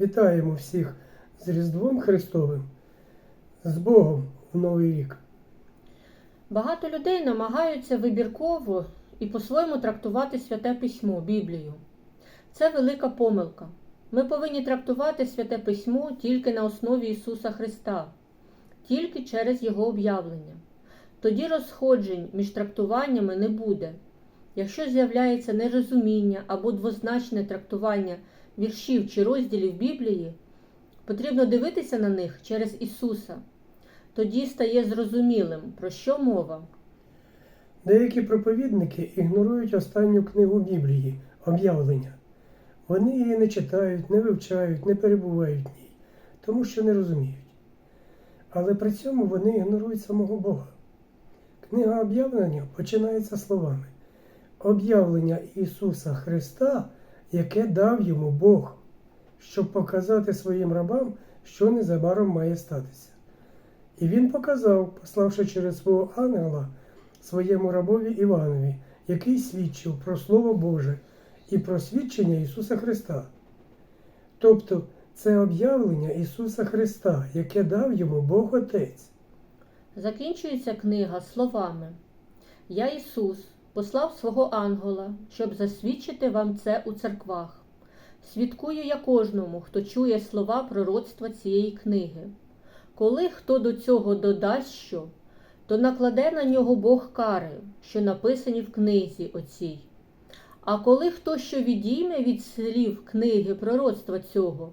Вітаємо всіх з Різдвом Христовим, з Богом в Новий рік. Багато людей намагаються вибірково і по-своєму трактувати святе письмо, Біблію. Це велика помилка. Ми повинні трактувати святе письмо тільки на основі Ісуса Христа, тільки через Його об'явлення. Тоді розходжень між трактуваннями не буде. Якщо з'являється нерозуміння або двозначне трактування віршів чи розділів Біблії, потрібно дивитися на них через Ісуса. Тоді стає зрозумілим, про що мова. Деякі проповідники ігнорують останню книгу Біблії об'явлення. Вони її не читають, не вивчають, не перебувають в ній, тому що не розуміють. Але при цьому вони ігнорують самого Бога. Книга об'явлення починається словами об'явлення Ісуса Христа, яке дав йому Бог, щоб показати своїм рабам, що незабаром має статися. І він показав, пославши через свого ангела своєму рабові Іванові, який свідчив про Слово Боже і про свідчення Ісуса Христа. Тобто це об'явлення Ісуса Христа, яке дав йому Бог Отець. Закінчується книга словами Я Ісус послав свого ангела, щоб засвідчити вам це у церквах. Свідкую я кожному, хто чує слова пророцтва цієї книги. Коли хто до цього додасть що, то накладе на нього Бог кари, що написані в книзі оцій. А коли хто що відійме від слів книги пророцтва цього,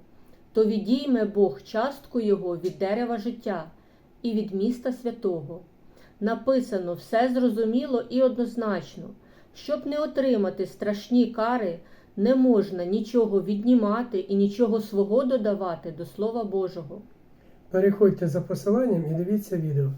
то відійме Бог частку його від дерева життя і від міста святого. Написано все зрозуміло і однозначно, щоб не отримати страшні кари, не можна нічого віднімати і нічого свого додавати до Слова Божого. Переходьте за посиланням і дивіться відео.